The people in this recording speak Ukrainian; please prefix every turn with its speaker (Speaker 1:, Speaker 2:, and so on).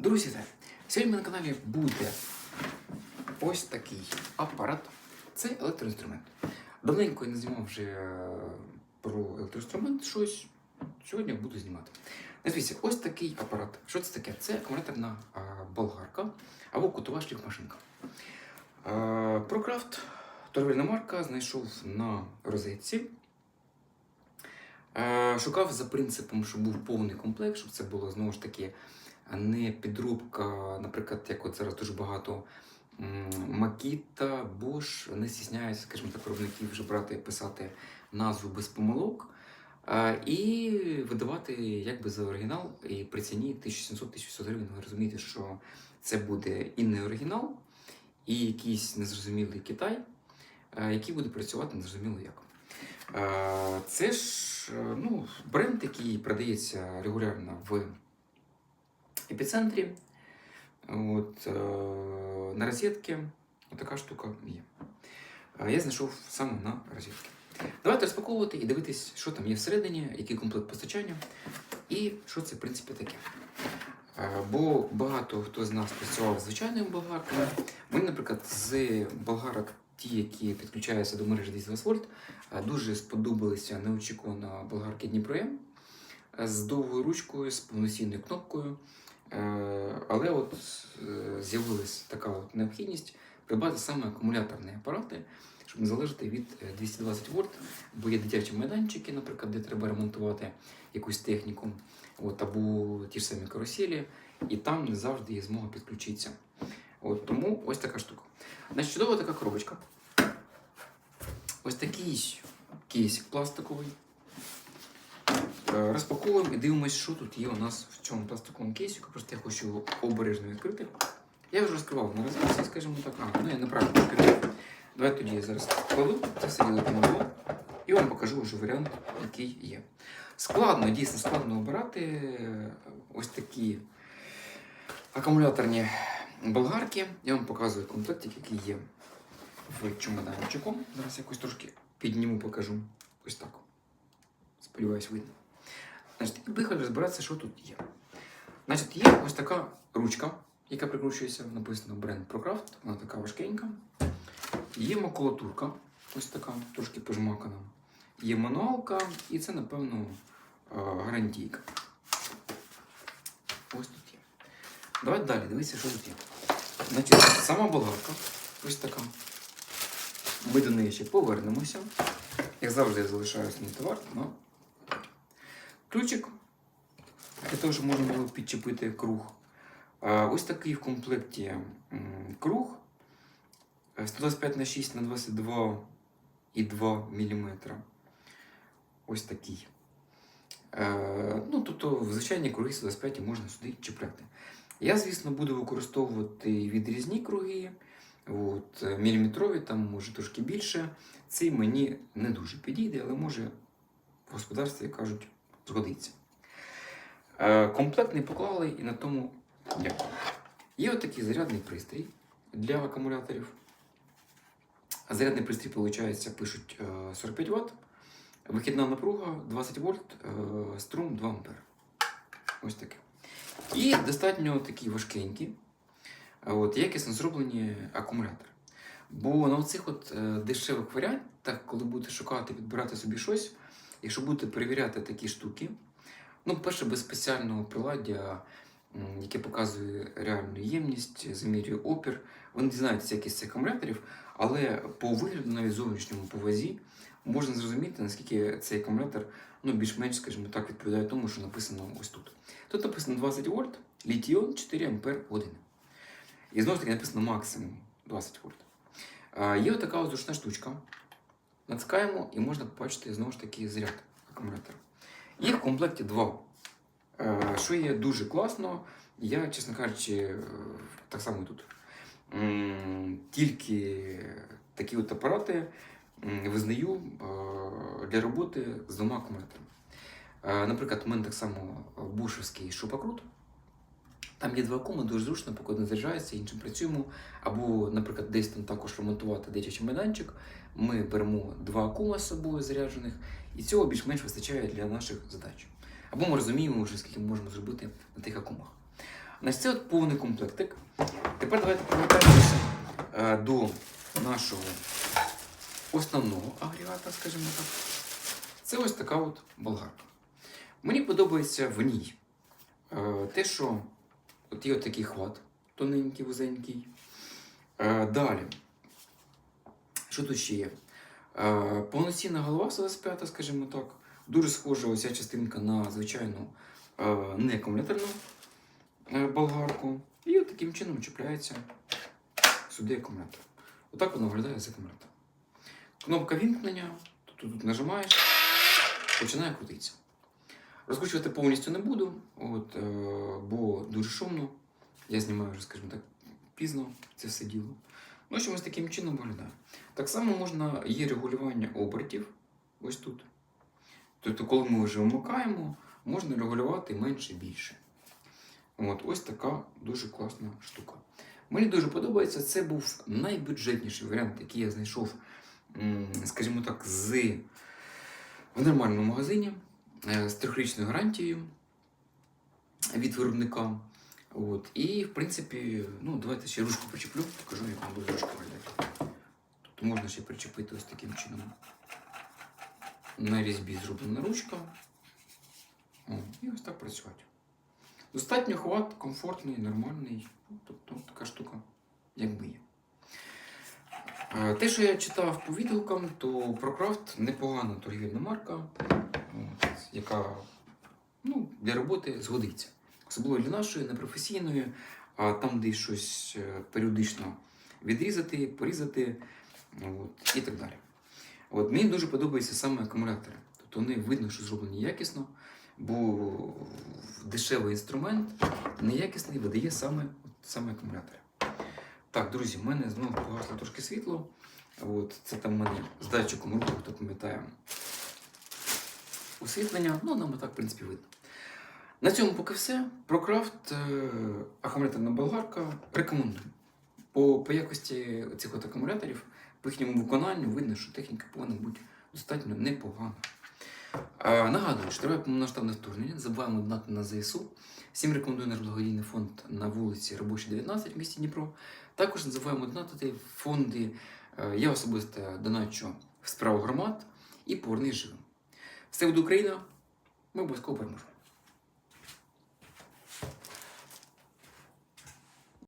Speaker 1: Друзі, сьогодні на каналі буде ось такий апарат. Це електроінструмент. Давненько я не знімав вже е, про електроінструмент щось. Сьогодні буду знімати. Дивіться, ось такий апарат. Що це таке? Це акумуляторна болгарка або кутова шліфмашинка. Е, Прокрафт, торговельна марка, знайшов на розетці. Е, Шукав за принципом, щоб був повний комплект, щоб це було знову ж таки не підробка, наприклад, як от зараз дуже багато м, Makita, Bosch не стісняються, скажімо так, виробників вже брати і писати назву без помилок. І видавати якби за оригінал і при ціні 1700-1600 гривень. Ви розумієте, що це буде і не оригінал, і якийсь незрозумілий Китай, який буде працювати незрозуміло як. Це ж е, ну, бренд, який продається регулярно в епіцентрі. От, е, на розетці така штука є. Е, Я знайшов саме на розетці. Давайте розпаковувати і дивитись, що там є всередині, який комплект постачання і що це в принципі таке. Е, Бо багато хто з нас працював з звичайними болгарками. Мені, наприклад, з болгарок, ті, які підключаються до мережі 220 вольт, е, дуже сподобалися неочікувано болгарки Дніпром з довгою ручкою, з повноцінною кнопкою. Е, Але от е, з'явилася така от необхідність придбати саме акумуляторні апарати, щоб не залежати від е, 220 вольт, бо є дитячі майданчики, наприклад, де треба ремонтувати якусь техніку, от, або ті ж самі каруселі, і там не завжди є змога підключитися. От, тому ось така штука. Значить, чудова така коробочка. Ось такий кейсик пластиковий. Е, Розпаковуємо і дивимося, що тут є у нас в цьому пластиковому кейсику. Просто я хочу його обережно відкрити. Я вже розкривав на розетці, скажімо так. А, ну я неправильно відкрив. Давай тоді я зараз кладу, це все діло помогу і вам покажу вже варіант, який є. Складно, дійсно складно обирати е, ось такі акумуляторні болгарки. Я вам показую комплектик, який є в чемоданчику. Зараз якось трошки підніму, покажу. Ось так. Сподіваюсь, видно. Значить, і поїхали розбиратися, що тут є. Значить, є ось така ручка, яка прикручується, написано бренд ProCraft, вона така важкенька. Є макулатурка, ось така, трошки пожмакана. Є мануалка, і це, напевно, е, гарантійка. Ось тут є. Давайте далі, дивіться, що тут є. Значить, сама болгарка, ось така. Ми до неї ще повернемося. Як завжди, я залишаю свій товар. Ну, ключик для того, щоб можна було підчепити круг. Ось такий в комплекті круг Е, 125 на 6 на 22,2 мм. Ось такий. Е, ну, тобто, в звичайні круги 125 можна сюди чіпляти. Я, звісно, буду використовувати відрізні круги. От, е, міліметрові, там може трошки більше. Цей мені не дуже підійде, але може в господарстві кажуть згодиться. Е, комплект не поклали і на тому дякую. Є отакий зарядний пристрій для акумуляторів. Зарядний пристрій, виходить, пишуть е, 45 Вт, вихідна напруга 20 вольт, е, струм 2 А. Ось таке. І достатньо такі важкенькі, от, якісно зроблені акумулятори. Бо на оцих от е, дешевих варіантах, коли будете шукати, підбирати собі щось, якщо будете перевіряти такі штуки, ну, перше, без спеціального приладдя, яке показує реальну ємність, замірює опір, вони дізнаються якість цих акумуляторів, але по вигляду, навіть зовнішньому по вазі, можна зрозуміти, наскільки цей акумулятор ну, більш-менш, скажімо так, відповідає тому, що написано ось тут. Тут написано 20 вольт, літіон 4 ампер години. І знову ж таки написано максимум 20 вольт. Є отака зручна штучка. Натискаємо і можна побачити знову ж таки заряд акумулятора. Їх в комплекті два. Е, Що є дуже класно, я, чесно кажучи, е, так само тут. Тільки такі от апарати визнаю е, для роботи з двома акумуляторами. Наприклад, у мене так само бушевський шопокрут. Там є два акуми, дуже зручно, поки один заряджається, іншим працюємо. Або, наприклад, десь там також ремонтувати дитячий майданчик. Ми беремо два акума з собою заряджених, і цього більш-менш вистачає для наших задач. Або ми розуміємо вже, скільки ми можемо зробити на тих акумах. Значить, це от повний комплектик. Тепер давайте повертаємося е, до нашого основного агрегата, скажімо так. Це ось така от болгарка. Мені подобається в ній е, те, що от є такий хват тоненький, вузенький. Е, далі. Що тут ще є? Е, повноцінна голова 45, скажімо так. Дуже схожа ось ця частинка на звичайну е, не е, болгарку. І от таким чином чіпляється сюди акумулятор. Отак воно виглядає з акумулятора. Кнопка вімкнення, тут, тут нажимаєш, починає крутитися. Розкручувати повністю не буду, от, е, бо дуже шумно. Я знімаю вже, скажімо так, пізно це все діло. Ну, що таким чином виглядає. Так само можна є регулювання обертів ось тут. Тобто, коли ми вже вмикаємо, можна регулювати менше більше. От, ось така дуже класна штука. Мені дуже подобається. Це був найбюджетніший варіант, який я знайшов, скажімо так, з в нормальному магазині з трьохрічною гарантією від виробника. От. І, в принципі, ну, давайте ще ручку причеплю, покажу, як вона буде ручка виглядати. Тобто можна ще причепити ось таким чином. На різьбі зроблена ручка. О, і ось так працювати. Достатньо хват, комфортний, нормальний. Ну, Тобто така штука, якби є. Е, Те, що я читав по відгукам, то ProCraft непогана торгівельна марка, яка ну, для роботи згодиться. Особливо для нашої, непрофесійної, а там, де щось е, періодично відрізати, порізати от, і так далі. От, мені дуже подобаються саме акумулятори. Тобто вони видно, що зроблені якісно, бо дешевий інструмент неякісний видає саме, от, саме акумулятори. Так, друзі, в мене знову погасло трошки світло. От, це там в мене з датчиком руху, хто пам'ятає освітлення. Ну, нам і так, в принципі, видно. На цьому поки все. Прокрафт, е, акумуляторна болгарка. Рекомендую. По, по якості цих от акумуляторів, по їхньому виконанню видно, що техніка повинна бути достатньо непогана. А, нагадую, що триває повномасштабне вторгнення. Забуваємо донати на ЗСУ. Всім рекомендую наш благодійний фонд на вулиці Робочій 19 в місті Дніпро. Також не забуваємо донатити фонди. Е, Я особисто доначу в справу громад і повернись живим. Все буде Україна. Ми обов'язково переможемо.